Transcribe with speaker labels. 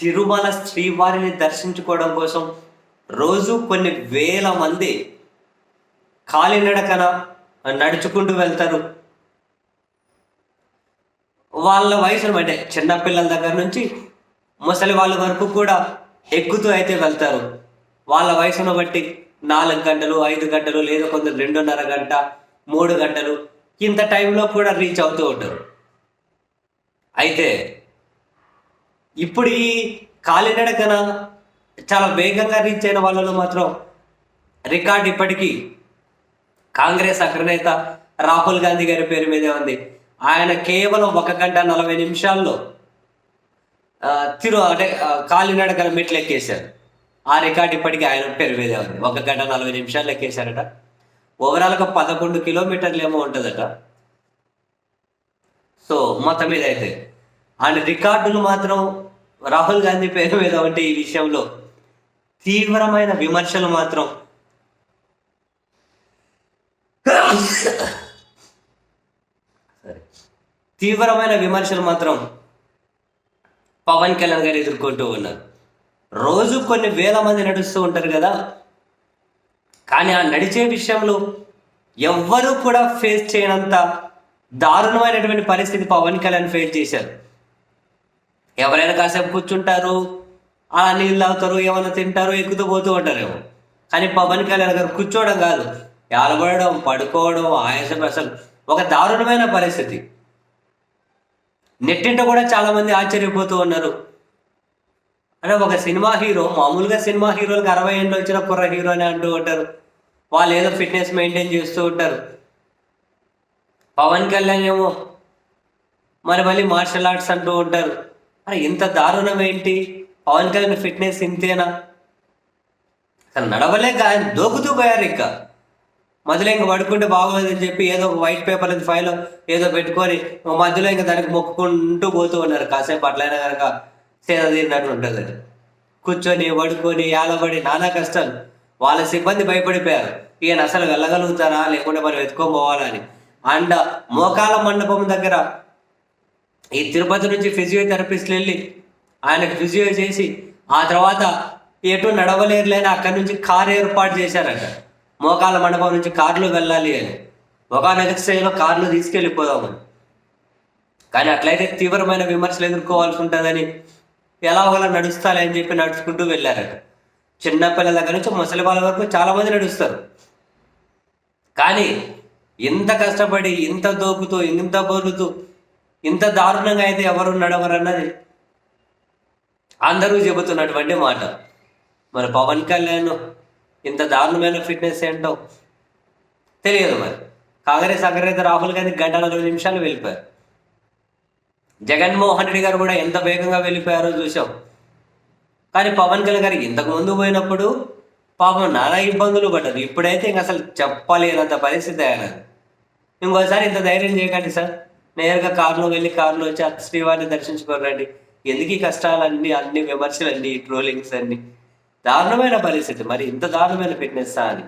Speaker 1: తిరుమల శ్రీవారిని దర్శించుకోవడం కోసం రోజు కొన్ని వేల మంది కాలినడకన నడుచుకుంటూ వెళ్తారు. వాళ్ళ వయసును అంటే చిన్నపిల్లల దగ్గర నుంచి ముసలి వాళ్ళ వరకు కూడా ఎక్కుతూ అయితే వెళ్తారు. వాళ్ళ వయసును బట్టి నాలుగు గంటలు ఐదు గంటలు లేదా కొందరు రెండున్నర గంట మూడు గంటలు ఇంత టైంలో కూడా రీచ్ అవుతూ ఉంటారు. అయితే ఇప్పుడు ఈ కాలినడకన చాలా వేగంగా రీచ్ అయిన వాళ్ళలో మాత్రం రికార్డ్ ఇప్పటికీ కాంగ్రెస్ అగ్రనేత రాహుల్ గాంధీ గారి పేరు మీదే ఉంది. ఆయన కేవలం ఒక గంట నలభై నిమిషాల్లో తిరు అంటే కాలినడకన మెట్లు ఎక్కేశారు. ఆ రికార్డ్ ఇప్పటికీ ఆయన పేరు మీదే ఉంది. ఒక గంట నలభై నిమిషాలు ఎక్కేశారట. ఓవరాల్గా పదకొండు కిలోమీటర్లు ఏమో ఉంటుందట. సో మొత్తం మీద అయితే ఆయన రికార్డులు మాత్రం రాహుల్ గాంధీ పేరు మీద ఉంటే ఈ విషయంలో తీవ్రమైన విమర్శలు మాత్రం. తీవ్రమైన విమర్శలు మాత్రం పవన్ కళ్యాణ్ గారు ఎదుర్కొంటూ ఉన్నారు. రోజు కొన్ని వేల మంది నడుస్తూ ఉంటారు కదా. కానీ ఆ నడిచే విషయంలో ఎవ్వరూ కూడా ఫేస్ చేయనంత దారుణమైనటువంటి పరిస్థితి పవన్ కళ్యాణ్ ఫేస్ చేశారు. ఎవరైనా కాసేపు కూర్చుంటారు ఆ నీళ్ళు తాగుతారు ఏమైనా తింటారు ఎక్కుతూ పోతూ ఉంటారేమో. కానీ పవన్ కళ్యాణ్ గారు కూర్చోవడం కాదు. ఎలబడడం పడుకోవడం ఆయాసం అసలు ఒక దారుణమైన పరిస్థితి. నెట్టింట కూడా చాలా మంది ఆశ్చర్యపోతూ ఉన్నారు. అంటే ఒక సినిమా హీరో మామూలుగా సినిమా హీరోలకు అరవై ఏళ్ళు వచ్చిన కుర్ర హీరో అని అంటూ ఉంటారు. వాళ్ళు ఏదో ఫిట్నెస్ మెయింటైన్ చేస్తూ ఉంటారు. పవన్ కళ్యాణ్ ఏమో మరి మళ్ళీ మార్షల్ ఆర్ట్స్ అంటూ ఉంటారు. అరే ఇంత దారుణం ఏంటి? పవన్ కళ్యాణ్ ఫిట్నెస్ ఇంతేనా? అసలు నడవలేక ఆయన దోకుతూ పోయారు ఇంకా. మధ్యలో ఇంకా పడుకుంటే బాగోలేదని చెప్పి ఏదో ఒక వైట్ పేపర్ ఫైల్ ఏదో పెట్టుకొని మధ్యలో ఇంకా దానికి మొక్కుకుంటూ పోతూ ఉన్నారు. కాసేపు అట్లయినా కనుక సేద తీరినట్టు ఉంటుంది. అది కూర్చొని పడుకొని ఏలబడి నానా కష్టాలు. వాళ్ళ సిబ్బంది భయపడిపోయారు. ఈయన అసలు వెళ్ళగలుగుతారా? లేకుంటే మనం ఎత్తుకొని పోవాలని అండ్ మోకాల మండపం దగ్గర ఈ తిరుపతి నుంచి ఫిజియోథెరపిస్ట్లు వెళ్ళి ఆయనకు ఫిజియో చేసి ఆ తర్వాత ఎటు నడవలేరులేని అక్కడి నుంచి కారు ఏర్పాటు చేశారంట. మోకాల మండపం నుంచి కార్లు వెళ్ళాలి అని. ఒకనొక స్థాయిలో కార్లు తీసుకెళ్ళిపోదామని. కానీ అట్లయితే తీవ్రమైన విమర్శలు ఎదుర్కోవాల్సి ఉంటుందని ఎలా ఒకలా నడుస్తాలి అని చెప్పి నడుచుకుంటూ వెళ్ళారట. చిన్నపిల్లల దగ్గర నుంచి ముసలి వాళ్ళ వరకు చాలామంది నడుస్తారు. కానీ ఇంత కష్టపడి ఇంత దోపుతూ ఇంత బొరుతూ ఇంత దారుణంగా అయితే ఎవరు నడవరన్నది అందరూ చెబుతున్నటువంటి మాట. మరి పవన్ కళ్యాణ్ ఇంత దారుణమైన ఫిట్నెస్ ఏంటో తెలియదు మరి. కాంగ్రెస్ అగ్రనేత రాహుల్ గాంధీ గంటల నలభై నిమిషాలు వెళ్ళిపోయారు. జగన్మోహన్ రెడ్డి గారు కూడా ఎంత వేగంగా వెళ్ళిపోయారో చూసాం కానీ పవన్ కళ్యాణ్ గారు ఇంతకు ముందు పోయినప్పుడు పాపం నానా ఇబ్బందులు పడ్డారు. ఇప్పుడైతే ఇంక అసలు చెప్పలేనంత పరిస్థితి అయినది ఇంకోసారి ఇంత ధైర్యం చేయకండి సార్. నేరుగా కారులో వెళ్ళి కారులో వచ్చి శ్రీవారిని దర్శించుకోరండి ఎందుకు ఈ కష్టాలన్నీ అన్ని విమర్శలు అన్ని ట్రోలింగ్స్ అన్ని? దారుణమైన పరిస్థితి. మరి ఇంత దారుణమైన ఫిట్నెస్ అని?